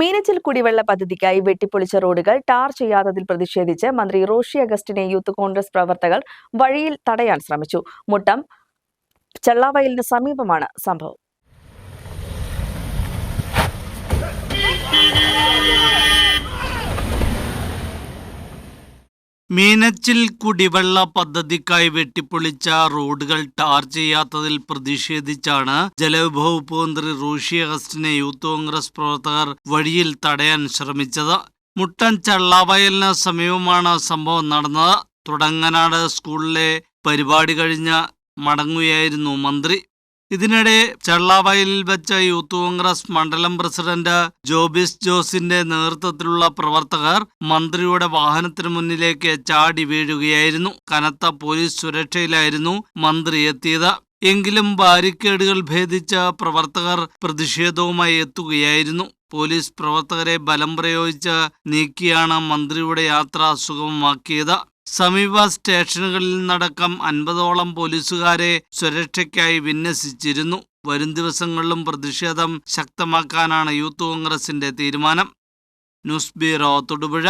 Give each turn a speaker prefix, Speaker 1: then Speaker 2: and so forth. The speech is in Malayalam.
Speaker 1: മീനച്ചിൽ കുടിവെള്ള പദ്ധതിക്കായി വെട്ടിപ്പൊളിച്ച റോഡുകൾ ടാർ ചെയ്യാത്തതിൽ പ്രതിഷേധിച്ച് മന്ത്രി റോഷി അഗസ്റ്റിനെ യൂത്ത് കോൺഗ്രസ് പ്രവർത്തകർ വഴിയിൽ തടയാൻ ശ്രമിച്ചു. മുട്ടം ചെള്ളാവയലിന് സമീപമാണ് സംഭവം.
Speaker 2: മീനച്ചിൽ കുടിവെള്ള പദ്ധതിക്കായി വെട്ടിപ്പൊളിച്ച റോഡുകൾ ടാർ ചെയ്യാത്തതിൽ പ്രതിഷേധിച്ചാണ് ജലവിഭവപ്പ് മന്ത്രി റോഷി അഗസ്റ്റിനെ യൂത്ത് കോൺഗ്രസ് പ്രവർത്തകർ വഴിയിൽ തടയാൻ ശ്രമിച്ചത്. മുട്ടൻ ചള്ളാവയലിന് സമീപമാണ് സംഭവം നടന്നത്. തുടങ്ങനാട് സ്കൂളിലെ പരിപാടി കഴിഞ്ഞ് മടങ്ങുകയായിരുന്നു മന്ത്രി. ഇതിനിടെ ചള്ളാവയലിൽ വെച്ച യൂത്ത് കോൺഗ്രസ് മണ്ഡലം പ്രസിഡന്റ് ജോബിസ് ജോസിന്റെ നേതൃത്വത്തിലുള്ള പ്രവർത്തകർ മന്ത്രിയുടെ വാഹനത്തിന് മുന്നിലേക്ക് ചാടി വീഴുകയായിരുന്നു. കനത്ത പോലീസ് സുരക്ഷയിലായിരുന്നു മന്ത്രി എത്തിയത്. എങ്കിലും ബാരിക്കേഡുകൾ ഭേദിച്ച പ്രവർത്തകർ പ്രതിഷേധവുമായി എത്തുകയായിരുന്നു. പോലീസ് പ്രവർത്തകരെ ബലം പ്രയോഗിച്ച് നീക്കിയാണ് മന്ത്രിയുടെ യാത്ര സുഗമമാക്കിയത്. സമീപ സ്റ്റേഷനുകളിൽ നിന്നടക്കം അൻപതോളം പോലീസുകാരെ സുരക്ഷയ്ക്കായി വിന്യസിച്ചിരുന്നു. വരും ദിവസങ്ങളിലും പ്രതിഷേധം ശക്തമാക്കാനാണ് യൂത്ത് കോൺഗ്രസിന്റെ തീരുമാനം. News bureau Thodupuzha.